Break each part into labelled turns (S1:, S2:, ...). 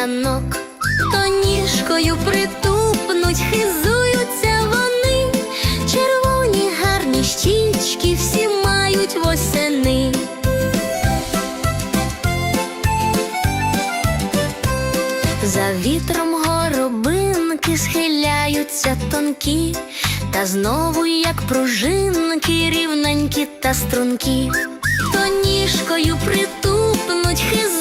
S1: танок, то ніжкою притупнуть, хизуються вони, червоні гарні щічки всі мають восени. За вітром горобинки схиляються тонкі, та знову, як пружинки, рівненькі та стрункі, то ніжкою притупнуть, хизуються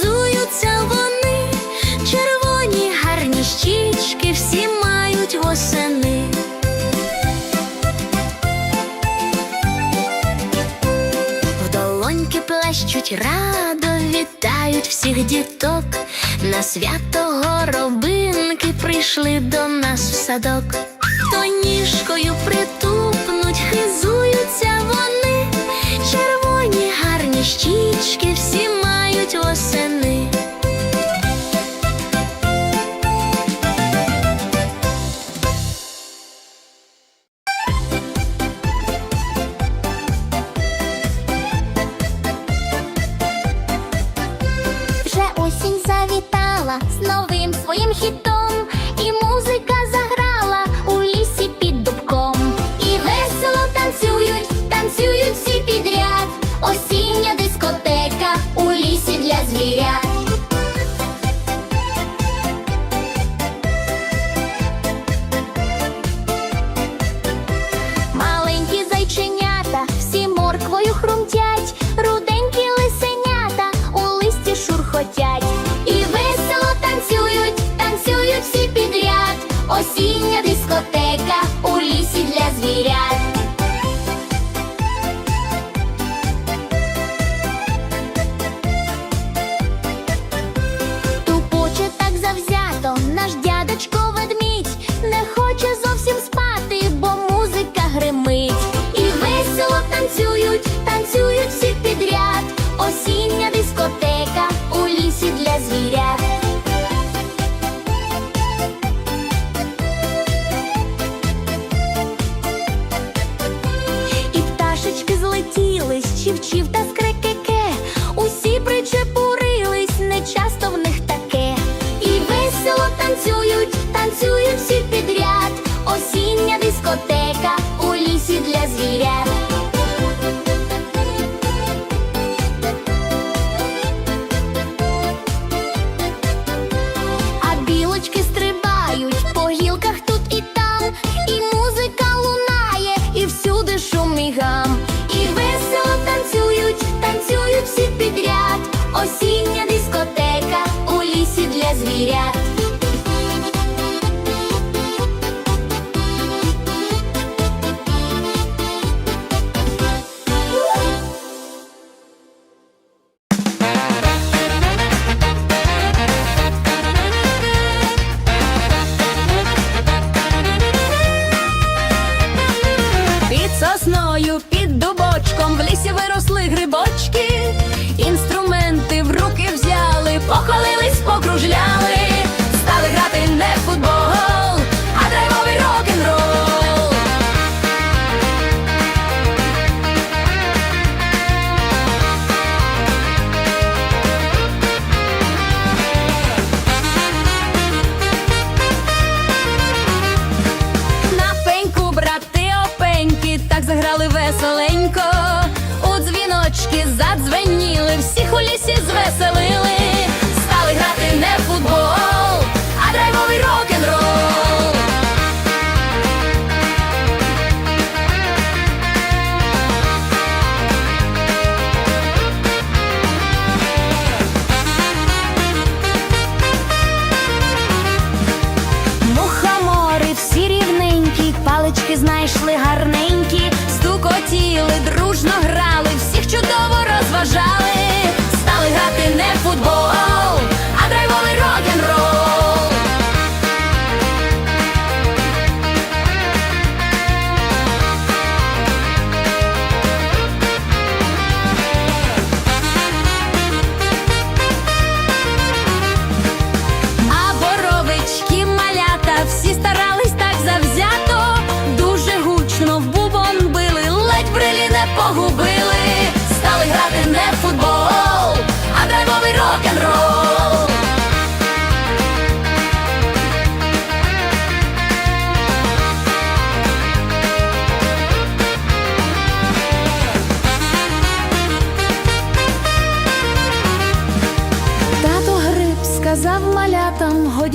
S1: плащуть, радо вітають всіх діток. На свято горобинки прийшли до нас в садок, то ніжкою притупнуть, хизуються вони, червоні гарні щічки всі мають ось. заважав.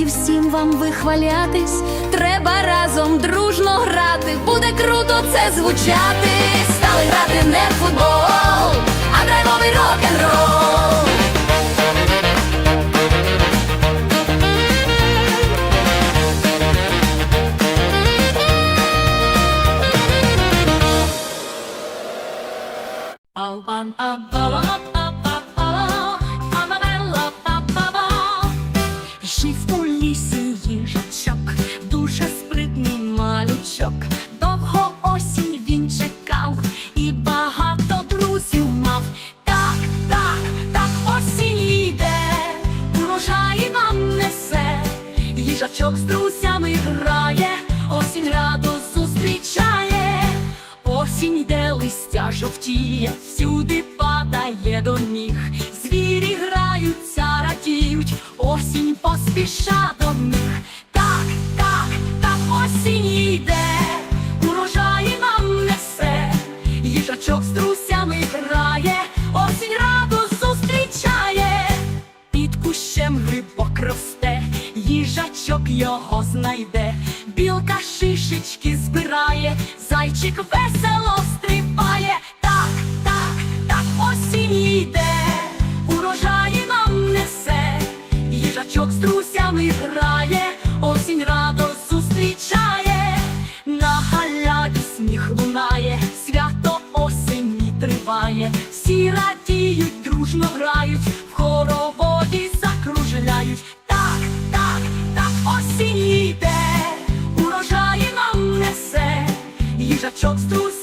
S1: всім вам вихвалятись, треба разом дружно грати, буде круто це звучати, стали грати не в футбол, а драйвовий рок-н-рол.
S2: Oh, um, um, よ。押すないで。shots to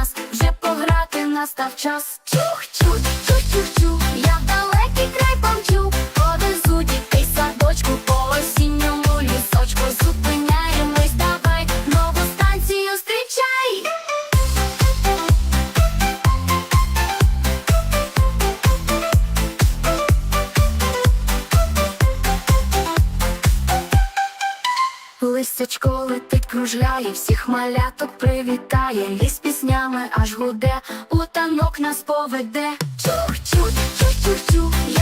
S2: нас,
S3: вже пограти настав час.
S1: Чух, чух, чух, чух, чух, я в далекий край помчу, повезу дітей садочку по осінньому лісочку, зупиняємось, давай, нову станцію зустрічай.
S3: Листячко летить, кружляє, всіх маляток привітає, піснями аж гуде, у танок нас поведе.
S1: Чух, чух,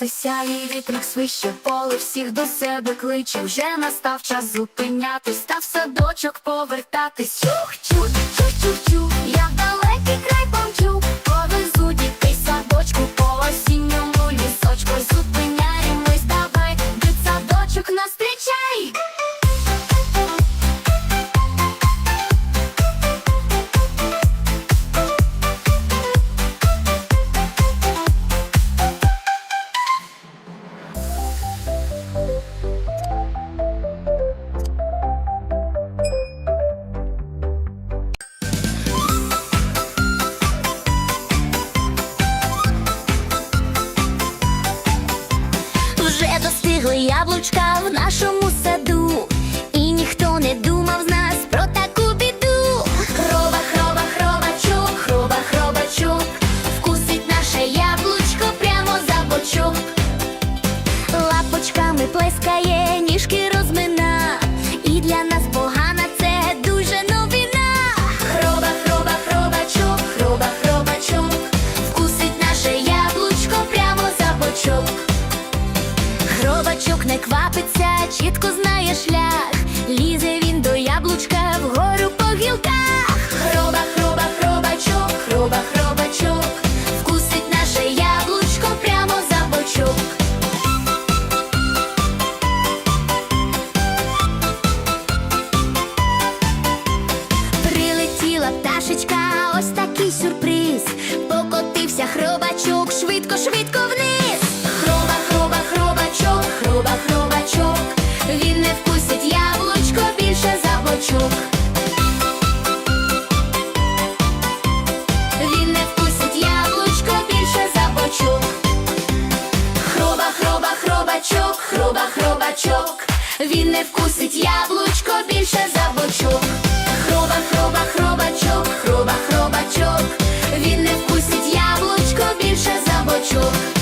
S3: Сонце сяє, вітрик свище, поле всіх до себе кличе. Вже настав час зупинятись, та в садочок повертатись.
S1: Чух, чух, чух, чух, чух, я в далекий край яблучка в нашому не квапиться, чітко знає шлях. Лізе він до яблучка вгору по гілках. Хроба, хроба, хробачок, хроба, хробачок, Він не вкусить яблучко більше за бочок. Хроба, хроба, хробачок, хроба, хробачок. Він не вкусить яблучко більше за бочок.